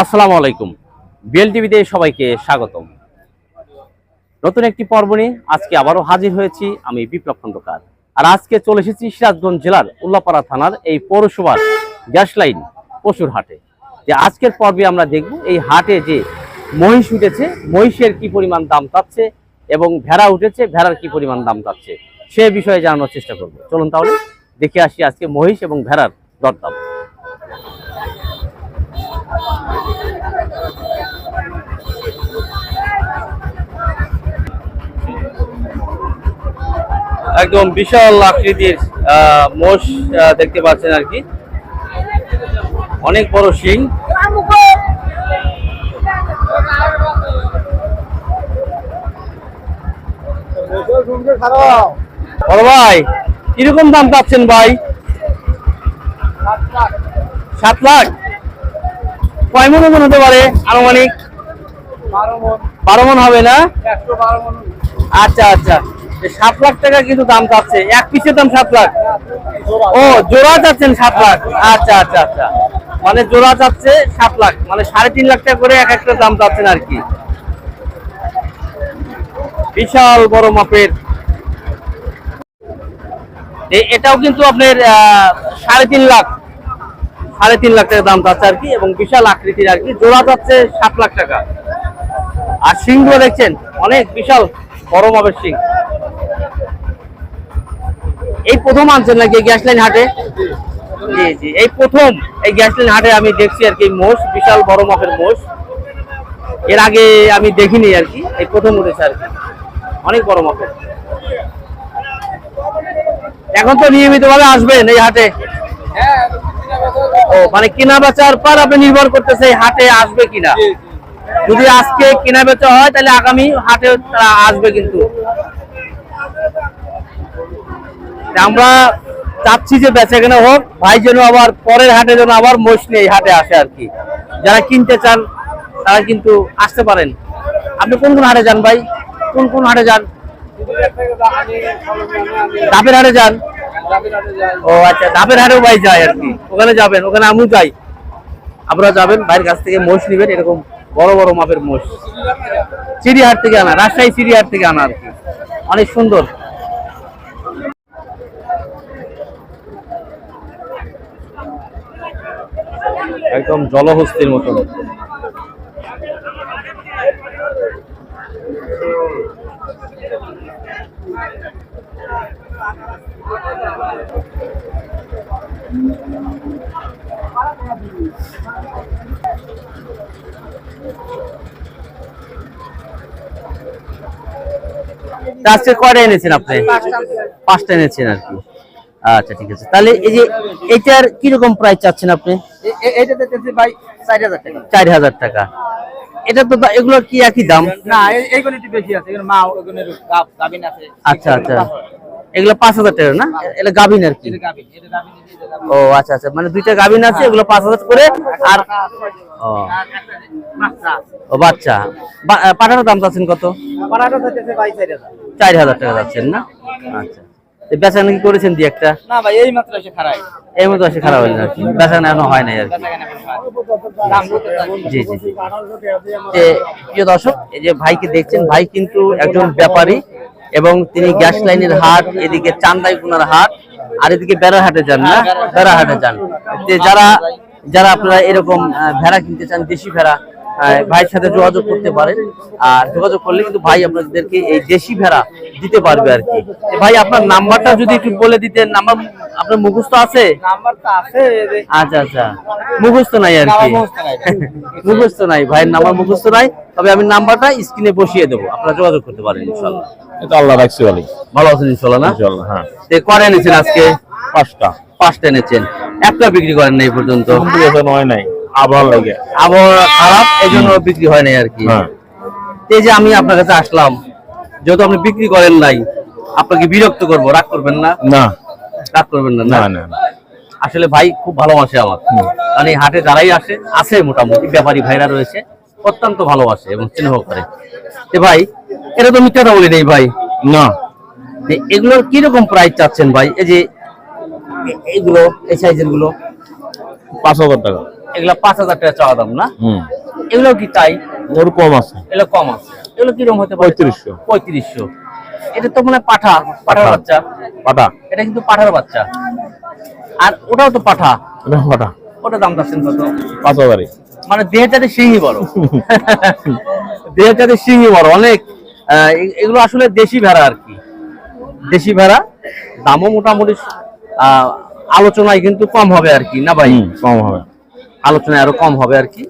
আসসালামু আলাইকুম। বিএল টিভিতে সবাইকে স্বাগতম। নতুন একটি পর্ব নিয়ে আজকে আবারও হাজির হয়েছি আমি বিপ্লব খন্দকার। আর আজকে চলে এসেছি সিরাজগঞ্জ জেলার উল্লাপাড়া থানার এই পৌরসভার গ্যাস লাইন পশুর হাটে। যে আজকের পর্বে আমরা দেখব এই হাটে যে মহিষ উঠেছে, মহিষের কি পরিমাণ দাম চাচ্ছে এবং ভেড়া উঠেছে, ভেড়ার কি পরিমাণ দাম চাচ্ছে সে বিষয়ে জানানোর চেষ্টা করব। চলুন তাহলে দেখে আসি আজকে মহিষ এবং ভেড়ার দরদাম। একদম বিশাল আকৃতির মোষ দেখতে পাচ্ছেন আর কি। অনেক বড় শিং। ভাই, কীরকম দাম পাচ্ছেন ভাই? সাত লাখ। কয় মন হতে পারে? আনুমানিক? বারো মন হবে না? আচ্ছা আচ্ছা। সাত লাখ টাকা কিন্তু দাম চাচ্ছে। এক পিসের দাম সাত লাখ। ও, জোড়া চাচ্ছেন সাত লাখ। আচ্ছা আচ্ছা আচ্ছা। মানে জোড়া চাচ্ছে সাত লাখ। মানে সাড়ে তিন লাখ টাকা করে এক একটা দাম চাচ্ছেন আর কি। বিশাল বড় মাপের। এটাও কিন্তু আপনার সাড়ে তিন লাখ। সাড়ে তিন লাখ টাকা দাম চাচ্ছে আর কি, এবং বিশাল আকৃতির আর কি। জোড়া যাচ্ছে সাত লাখ টাকা। আর সিংগুলো দেখছেন, অনেক বিশাল, বড় মাপের সিং। এই প্রথম আনছেন নাকি গ্যাস লাইন হাটে? জি জি, এই প্রথম এই গ্যাস লাইন হাটে আমি দেখছি আর কি মোষ, বিশাল বড় মাপের মোষ। এর আগে আমি দেখিনি আর কি, এই প্রথম উঠেছে আর কি। অনেক বড় মাপের। এখন তো নিয়মিত ভাবে আসবেন এই হাটে। ও মানে কেনা বেচার পর আপনি নির্ভর করতেছে হাটে আসবে কিনা? যদি আজকে কেনা বেচা হয় তাহলে আগামী হাটে তারা আসবে কিন্তু। আমরা চাচ্ছি যে বেচা কেনা হোক ভাই যেন আবার পরের হাটে যেন আবার মোষ নিয়ে এই হাটে আসে আর কি। যারা কিনতে চান তারা কিন্তু আসতে পারেন। আপনি কোন কোন হাটে যান ভাই? কোন কোন হাটে যান? ডাবের হাটে যান। ও আচ্ছা ডাবের হাটেও ভাই যায় আর কি। ওখানে যাবেন, ওখানে আমিও যাই। আপনারা যাবেন, ভাইয়ের কাছ থেকে মোষ নেবেন, এরকম বড় বড় মাপের মোষ। চিড়িয়াহাট থেকে আনা, রাজশাহী চিড়িয়াহাট থেকে আনা আর কি। অনেক সুন্দর। একদম জলহস্তির মতন। আজকে কয়টা এনেছেন আপনি? পাঁচটা এনেছেন আর কি। আচ্ছা ঠিক আছে। তাহলে এই যে এটার কীরকম প্রাইস চাচ্ছেন আপনি? চার হাজার টাকা। এটা তো এগুলো এগুলোর কি একই দাম? না এইগুলো বেশি আছে। মা আছে। আচ্ছা আচ্ছা। এগুলো পাঁচ হাজার টাকা না? এটা গাভিন আর কি? ও আচ্ছা আচ্ছা। মানে দুইটা গাভিন আছে এগুলো পাঁচ হাজার করে আর ও। আর বাচ্চা পাঠানোর দাম চাচ্ছেন কত? চার হাজার। টাকা যাচ্ছেন না? আচ্ছা। বেচা নাকি করেছেন দি একটা? না ভাই এই মাত্র এসে খারাই। এই মতো আসে খারাপ হয়ে যাচ্ছে বেচা না এখনও হয় নাই আর কি। জি জি প্রিয় দর্শক এই যে ভাইকে দেখছেন ভাই কিন্তু একজন ব্যাপারী। এবং তিনি গ্যাস লাইনের হাট এদিকে চান্দাইকুনার হাট আর এদিকে বেড়াহাটে যান না? বেড়াহাটে যান। যে যারা যারা আপনারা এরকম ভেড়া কিনতে চান দেশি ভেড়া ভাইয়ের সাথে যোগাযোগ করতে পারেন। আর যোগাযোগ করলে কিন্তু ভাই আপনাদেরকে এই দেশি ভেড়া দিতে পারবে আর কি। ভাই আপনার নাম্বারটা যদি একটু বলে দিতেন নাম্বার আপনার মুখস্থ আছে। আচ্ছা আচ্ছা। মুখস্থ নাই আর কি। মুখস্থ নাই ভাইয়ের নাম্বার মুখস্থ নাই। তবে আমি নাম্বারটা স্ক্রিনে বসিয়ে দেবো। আপনারা যোগাযোগ করতে পারেন ইনশাল্লাহ। এটা আল্লাহ রাখছি বলি ভালো আছেন ইনশাল্লাহ না? ইনশাল্লাহ হ্যাঁ। তে এনেছেন আজকে? পাঁচটা। পাঁচটা এনেছেন। একটা বিক্রি করেন না এই পর্যন্ত? হয় নাই। লাগে। আবহাওয়া খারাপ এই জন্য বিক্রি হয় নাই আর কি। হ্যাঁ। এই যে আমি আপনার কাছে আসলাম যেহেতু আপনি বিক্রি করেন নাই আপনাকে বিরক্ত করব রাগ করবেন না? না। রাগ করবেন না না? না। আসলে ভাই খুব ভালোবাসে আমার। এই হাটে যারাই আসে আছে মোটামুটি ব্যাপারী ভাইরা রয়েছে। অত্যন্ত ভালোবাসে এবং স্নেহ করে। ভাই এটা তো মিথ্যাটা বলি নেই ভাই। না। এগুলোর কীরকম প্রাইস চাচ্ছেন ভাই? এই যে এইগুলো এই সাইজেরগুলো পাঁচ হাজার টাকা। এগুলা পাঁচ হাজার টাকা চাওয়া দাম না? এগুলো কি তাই? ওর কম আছে। এগুলো কম আছে। এগুলো কীরকম হতে পারে? পঁয়ত্রিশশো। পঁয়ত্রিশশো। এটা তো মানে পাঠা পাঠার বাচ্চা। পাঠা। এটা কিন্তু পাঠার বাচ্চা। আর ওটাও তো পাঠা। পাটা ওটা দাম চাচ্ছেন কত? পাঁচ হাজারই। মানে দেহের চাতে সিংহি বড়। দেহের চাতে সিংহি বড়। অনেক এগুলো আসলে দেশি ভেড়া আর কি। দেশি ভেড়া দামও মোটামুটি আলোচনায় কিন্তু কম হবে আর কি না ভাই? কম হবে। আলোচনায় আরও কম হবে আর কি।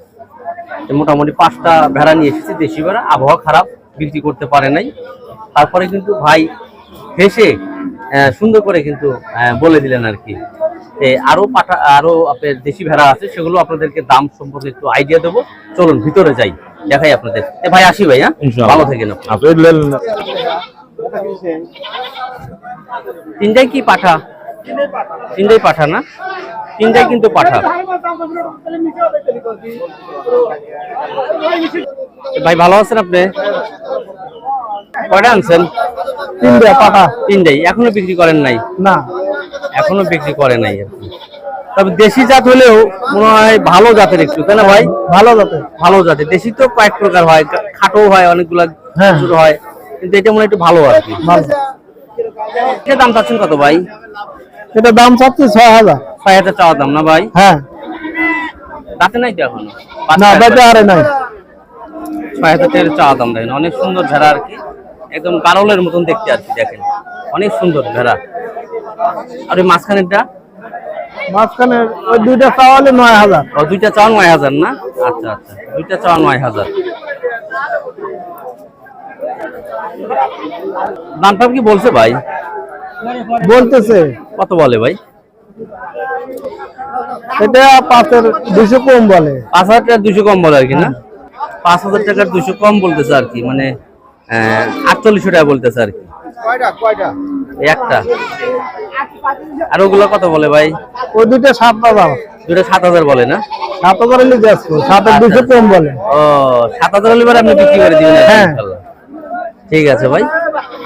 মোটামুটি পাঁচটা ভেড়া নিয়ে এসেছি দেশি ভেড়া আবহাওয়া খারাপ বিক্রি করতে পারে নাই। তারপরে কিন্তু ভাই হেসে সুন্দর করে কিন্তু বলে দিলেন আর কি। এ, আরও পাঠা আরও আপনার দেশি ভেড়া আছে সেগুলো আপনাদেরকে দাম সম্পর্কে একটু আইডিয়া দেবো। চলুন ভিতরে যাই দেখাই আপনাদের। এ ভাই আসি ভাই হ্যাঁ? ভালো থাকেন তিনটাই কি পাঠা? তিনটাই পাঠা না? তিনটাই কিন্তু পাঠা। ভাই ভালো আছেন আপনি? কয়টা আনছেন? তিনটা পাঠা। তিনটাই। এখনও বিক্রি করেন নাই? না। এখনও বিক্রি করে নাই তবে দেশি জাত হলেও মনে হয় ভালো জাতের একটু তাই না ভাই? ভালো জাতের। ভালো জাতের। দেশি তো কয়েক প্রকার হয় খাটো হয় অনেকগুলা হ্যাঁ। ছোট হয় কিন্তু এটা মনে হয় একটু ভালো আর কি। এটা দাম চাচ্ছেন কত ভাই? এটা দাম চাচ্ছি ছয় হাজার। ছয় হাজার চাওয়া দাম না ভাই? হ্যাঁ। রাতে নাই তো এখনও? না বেটা আরে নাই। ছয় হাজার টাকার চাওয়া দাম দেখেন অনেক সুন্দর ভেড়া আর কি। একদম কারলের মতন দেখতে আর কি দেখেন। অনেক সুন্দর ভেড়া। আর ওই মাঝখানেরটা? মাঝখানে ওই দুইটা চাওয়ালে নয় হাজার। ও দুইটা চাওয়া নয় হাজার না? আচ্ছা আচ্ছা দুইটা চাওয়া নয় হাজার। দামটা কি বলছে ভাই? বলতেছে। কত বলে ভাই? এটা পাঁচের দুশো কম বলে। পাঁচ হাজার টাকা দুশো কম বলে আর কি না? পাঁচ হাজার টাকার দুশো কম বলতেছে আর কি মানে আটচল্লিশশো টাকা বলতেছে আর কি। একটা। আর ওগুলো কত বলে ভাই? ওই দুটো সাত হাজার। দুটো সাত হাজার বলে না? সাত হাজার হলে সাত হাজার। দুশো কম বলে। ও সাত হাজার হলে আপনি বিক্রি করে দিবেন হ্যাঁ। ঠিক আছে ভাই।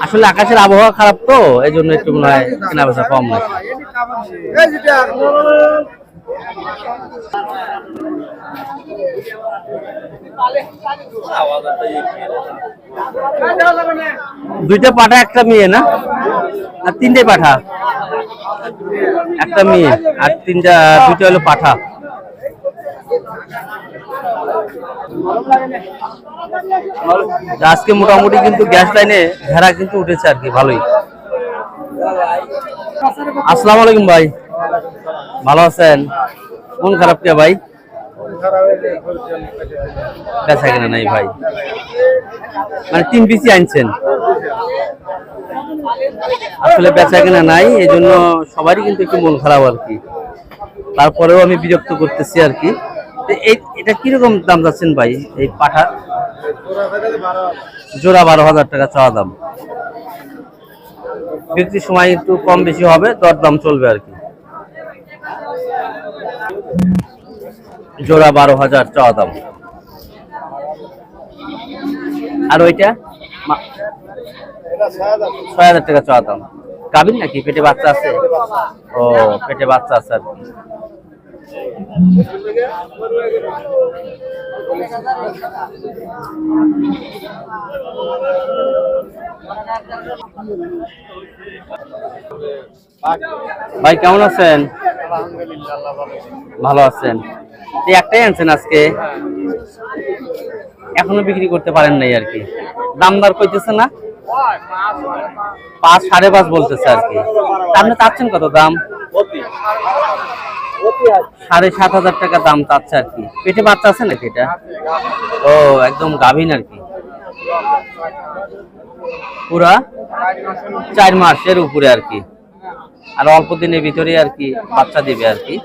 আসলে আকাশের আবহাওয়া খারাপ তো এই জন্য একটু মনে হয় কেনা বেচা কম নাকি? দুইটা পাঠা, একটা মেয়ে, না? আর তিনটে পাঠা? একটা মেয়ে, আর তিনটা, দুইটা হলো পাঠা। আজকে মোটামুটি কিন্তু গ্যাস লাইনে ভেড়া কিন্তু উঠেছে আর কি, ভালোই। আসসালামু আলাইকুম ভাই। ভালো আছেন? মন খারাপ কে ভাই? বেচা কেনা নাই ভাই। মানে তিন পিসি আনছেন। আসলে বেচা কেনা নাই এই জন্য সবারই কিন্তু একটু মন খারাপ আর কি। তারপরেও আমি বিরক্ত করতেছি আর কি। এটা কীরকম দাম যাচ্ছেন ভাই, এই পাঠা? জোড়া বারো হাজার টাকা চাওয়া দাম। বিক্রির সময় একটু কম বেশি হবে দর দাম চলবে আর কি। জোড়া বারো হাজার চাওয়া দাম। আর ওইটা? ছয় হাজার টাকা চাওয়া দাম। গাভীর নাকি? পেটে বাচ্চা আছে? ও, পেটে বাচ্চা আছে আর কি। ভাই, কেমন আছেন? ভালো আছেন? একটাই আনছেন আজকে? এখনও বিক্রি করতে পারেন নাই আর কি। দাম দর কইতেছে না? পাঁচ সাড়ে পাঁচ বলতেছে আর কি। আপনি চাচ্ছেন কত দাম? সাড়ে সাত হাজার টাকা দাম চাচ্ছে আর কি। পেটে বাচ্চা আছে নাকি এটা? ও, একদম গাভীন আর কি। পুরা? চার মাসের উপরে আর কি। আর অল্প দিনের ভিতরে আর কি বাচ্চা দিবে আর কি।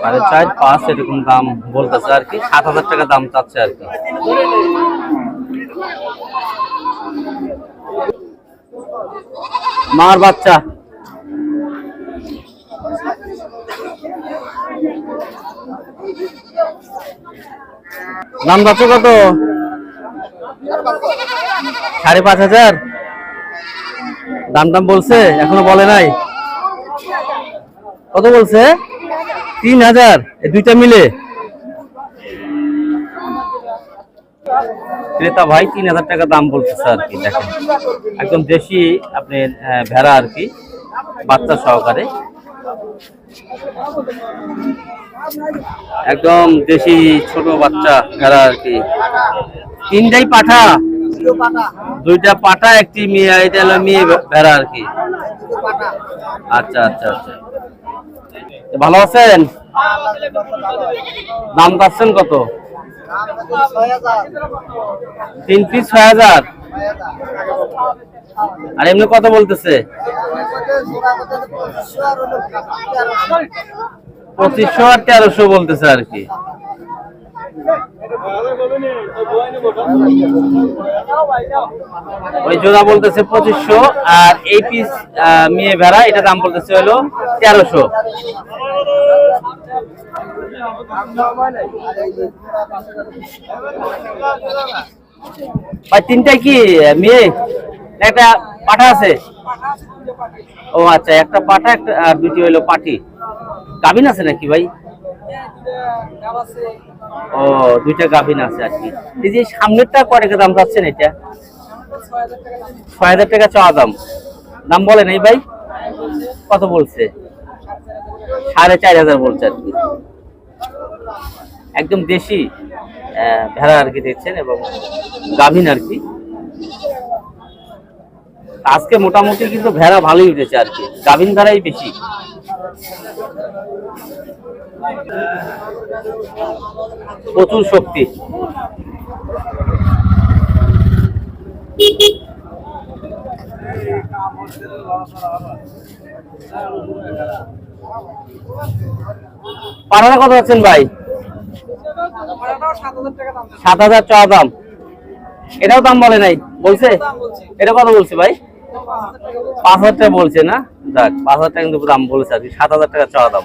সাড়ে চার পাঁচ এরকম দাম বলতেছে আর কি, সাত হাজার টাকা দাম চাচ্ছে আর কি। মার বাচ্চা। দাম যাচ্ছে কত? সাড়ে পাঁচ হাজার? দাম দাম বলছে, এখনও বলে নাই। কত বলছে? তিন হাজার দুইটা মিলে। ক্রেতা ভাই, তিন হাজার টাকা দাম বলতেছে আর কি, দেখেন। একদম দেশি, আপনি ভেড়া আর কি, বাচ্চা সহকারে। একদম দেশি ছোট বাচ্চা ভেড়া আর কি। তিনটাই পাঠা? দুইটা পাঠা, একটি মেয়ে এটা হলো মেয়ে ভেড়া আর কি। আচ্ছা আচ্ছা আচ্ছা। ভালো আছেন? দাম পাচ্ছেন কত? তিন পিস ছয় হাজার। আর এমনি কত বলতেছে? পঁচিশশো আর তেরোশো বলতেছে আর কি। ওই জোড়া বলতেছে পঁচিশশো আর এই পিস মেয়ে ভেড়া, এটা দাম বলতেছে হলো তেরোশো। ভাই তিনটাই কি, মেয়ে? একটা পাঠা আছে? ও আচ্ছা একটা পাঠা, একটা, আর দুটি হইল পাটি গাভিন আছে নাকি ভাই? ও, দুইটা গাভিন আছে আর কি। এই যে সামনেরটা কয় টাকা দাম চাচ্ছেন এটা? ছয় হাজার টাকা চাওয়া দাম। দাম বলে নাই ভাই? কত বলছে? সাড়ে চার হাজার বলছে আর কি। একদম দেশি ভেড়া আর কি দেখছেন এবং গাভিন আর কি। আজকে মোটামুটি কিন্তু ভেড়া ভালোই উঠেছে আর কি। গাভিন ভেড়াই বেশি। প্রচুর শক্তি। পাঠাটা কত আছেন ভাই? সাত হাজার চাওয়া দাম। এটাও দাম বলে নাই বলছে। এটা কত বলছে ভাই? পাঁচ হাজার টাকা বলছে না? যাক পাঁচ হাজার টাকা কিন্তু দাম বলেছে আর কি সাত হাজার টাকা চাওয়া দাম।